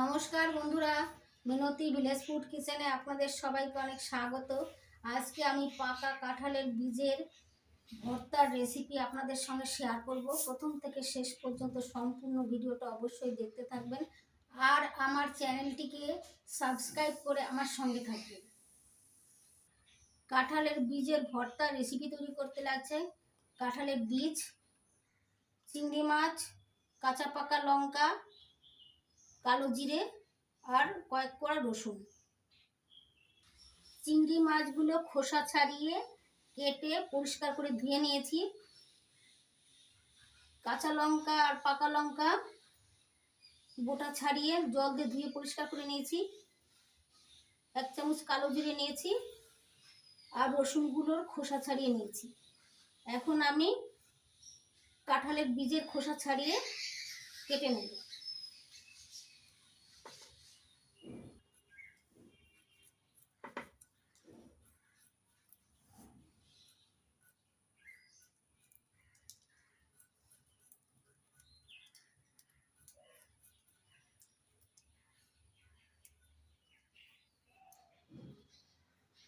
নমস্কার বন্ধুরা, মিনতি village food কিচেনে আপনাদের সবাইকে অনেক স্বাগত। আজকে আমি পাকা কাঁঠালের বীজের ভর্তার রেসিপি আপনাদের সঙ্গে শেয়ার করব। প্রথম থেকে শেষ পর্যন্ত সম্পূর্ণ ভিডিওটা অবশ্যই দেখতে থাকবেন আর আমার চ্যানেলটিকে সাবস্ক্রাইব করে আমার সঙ্গে থাকবেন। কাঁঠালের বীজের ভর্তা রেসিপি তৈরি করতে লাগছে। কাঁঠালের বীজ, চিংড়ি মাছ, কাঁচা পাকা লঙ্কা কালো জিরে আর কয়েক কড়া রসুন। চিংড়ি মাছগুলো খোসা ছাড়িয়ে কেটে পরিষ্কার করে ধুয়ে নিয়েছি। কাঁচা লঙ্কা আর পাকা লঙ্কা গোটা ছাড়িয়ে জল দিয়ে ধুয়ে পরিষ্কার করে নিয়েছি। এক চামচ কালো জিরে নিয়েছি আর রসুনগুলোর খোসা ছাড়িয়ে নিয়েছি। এখন আমি কাঁঠালের বীজের খোসা ছাড়িয়ে কেটে নেব।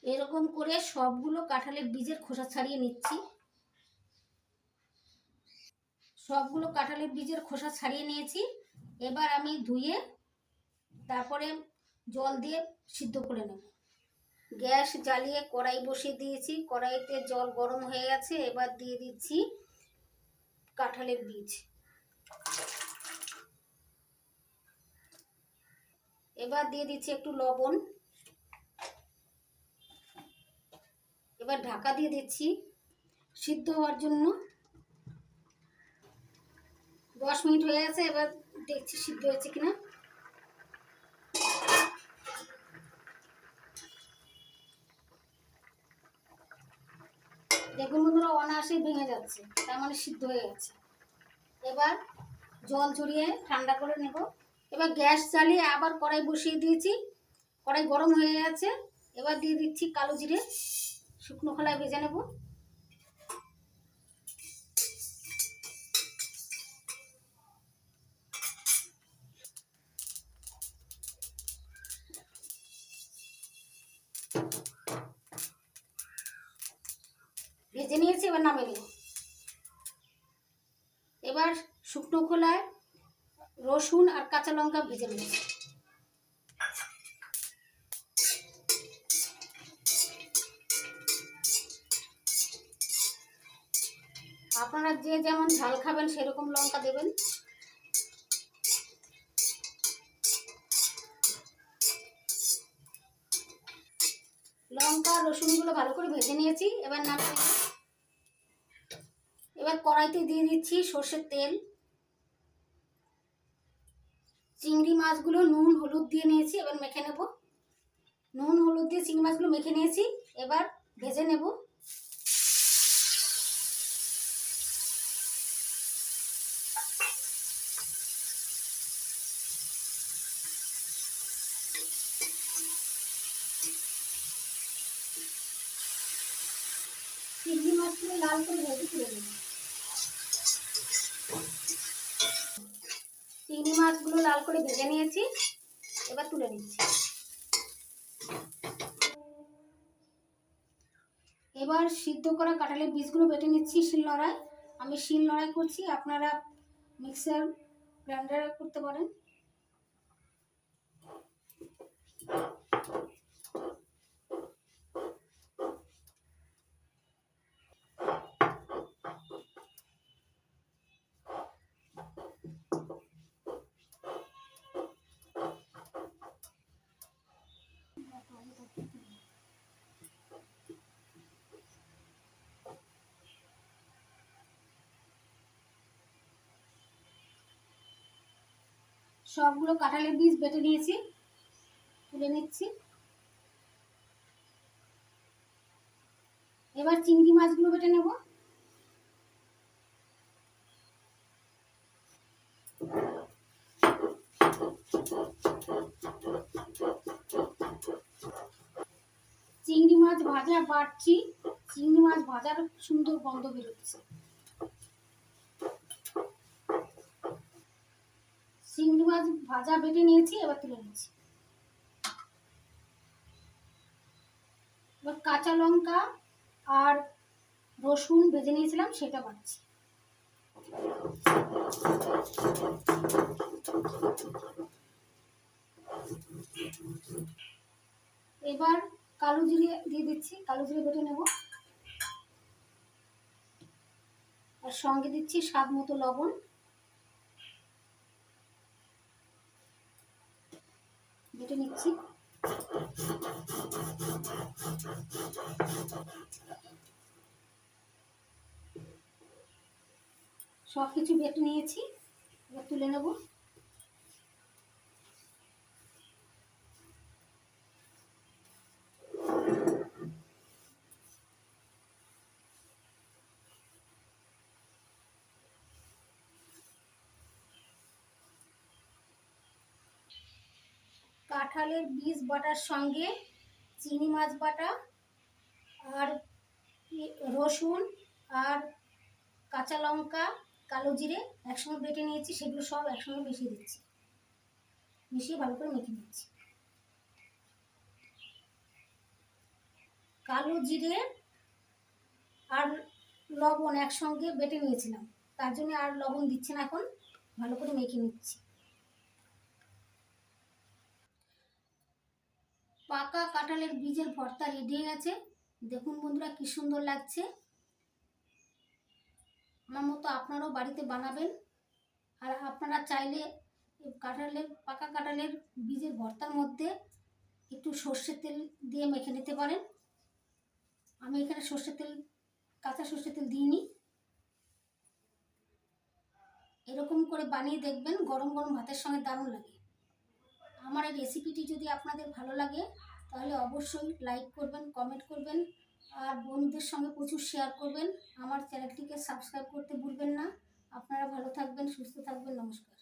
এরকম করে সবগুলো কাঁঠালের বীজের খোসা ছাড়িয়ে নিচ্ছি। সবগুলো কাঁঠালের বীজের খোসা ছাড়িয়ে নিয়েছি। এবার আমি ধুয়ে তারপরে জল দিয়ে সিদ্ধ করে নেব। গ্যাস জ্বালিয়ে কড়াই বসিয়ে দিয়েছি। কড়াইতে জল গরম হয়ে গেছে। এবার দিয়ে দিচ্ছি কাঁঠালের বীজ। এবার দিয়ে দিচ্ছি একটু লবণ। এবার ঢাকা দিয়ে দিচ্ছি সিদ্ধ হওয়ার জন্য। দশ মিনিট হয়ে গেছে, এবার দেখছি সিদ্ধ হয়েছে কিনা। দেখুন বন্ধুরা অনায়াসে ভেঙে যাচ্ছে, তার মানে সিদ্ধ হয়ে গেছে। এবার জল ঝরিয়ে ঠান্ডা করে নেব। এবার গ্যাস চালিয়ে আবার কড়াই বসিয়ে দিয়েছি, কড়াই গরম হয়ে গেছে। এবার দিয়ে দিচ্ছি কালো জিরে। শুকনো খোলায় ভেজে নেব। ভেজে নিয়েছি, এবার নামে নেব। এবার শুকনো খোলায় রসুন আর কাঁচা লঙ্কা ভেজে নেব। আপনারা যে যেমন ঝাল খাবেন, সেরকম লঙ্কা দেবেন। লঙ্কা, রসুনগুলো ভালো করে ভেজে নিয়েছি। এবার নামিয়ে এবার কড়াইতে দিয়ে দিচ্ছি সর্ষের তেল। চিংড়ি মাছগুলো নুন, হলুদ দিয়ে নিয়েছি, এবার মেখে নেব। নুন, হলুদ দিয়ে চিংড়ি মাছগুলো মেখে নিয়েছি। এবার ভেজে নেব চিংড়ি মাছগুলো লাল করে ভেজে তুলে নেব চিংড়ি মাছগুলো লাল করে ভেজে নিয়েছি, এবার তুলে নিচ্ছি। এবার সিদ্ধ করা কাঁঠালের বীজগুলো বেটে নিচ্ছি শিল লড়াই। আমি শিল লড়াই করছি, আপনারা মিক্সার গ্রাইন্ডার করতে পারেন। সবগুলো কাঁঠালের বীজ বেটে নিয়েছি। তুলে নিচ্ছি। এবার চিংড়ি মাছগুলো বেটে নেব। চিংড়ি মাছ ভাজা বাড়ছি চিংড়ি মাছ ভাজার সুন্দর গন্ধ বেরোচ্ছে। চিংড়ি মাছ ভাজা বেটে নিয়েছি, এবার তুলে নিচ্ছি। এবার কাঁচা লঙ্কা আর রসুন ভেজে নিয়েছিলাম, সেটা বাড়ছি এবার কালো জিরে দিয়ে দিচ্ছি, কালো জিরে বেটে নেব। আর সঙ্গে দিচ্ছি স্বাদ মতো লবণ। বেটে নিচ্ছি। সব কিছু বেটে নিয়েছি এবার তুলে নেব। কাঁঠালের বীজ বাটার সঙ্গে চিনি মাছ বাটা আর রসুন আর কাঁচা লঙ্কা, কালো জিরে একসঙ্গে বেটে নিয়েছি, সেগুলো সব একসঙ্গে মিশিয়ে দিচ্ছি। মিশিয়ে ভালো করে মেখে নিচ্ছি। কালো জিরে আর লবণ একসঙ্গে বেটে নিয়েছিলাম। তার জন্য আর লবণ দিচ্ছি না এখন, ভালো করে মেখে নিচ্ছি। পাকা কাঁঠালের বীজের ভর্তা রেডি হয়ে গেছে। দেখুন বন্ধুরা কি সুন্দর লাগছে। আমার মতো আপনারাও বাড়িতে বানাবেন। আর আপনারা চাইলে কাঁঠালের, পাকা কাঁঠালের বীজের ভর্তার মধ্যে একটু সর্ষের তেল দিয়ে মেখে নিতে পারেন। আমি এখানে সর্ষের তেল, কাঁচা সর্ষের তেল দিইনি। এরকম করে বানিয়ে দেখবেন, গরম গরম ভাতের সঙ্গে দারুণ লাগে। আমার এই রেসিপিটি যদি আপনাদের ভালো লাগে, তাহলে অবশ্যই লাইক করবেন কমেন্ট করবেন, আর বন্ধুদের সঙ্গে প্রচুর শেয়ার করবেন। আমার চ্যানেলটিকে সাবস্ক্রাইব করতে ভুলবেন না। আপনারা ভালো থাকবেন, সুস্থ থাকবেন, নমস্কার।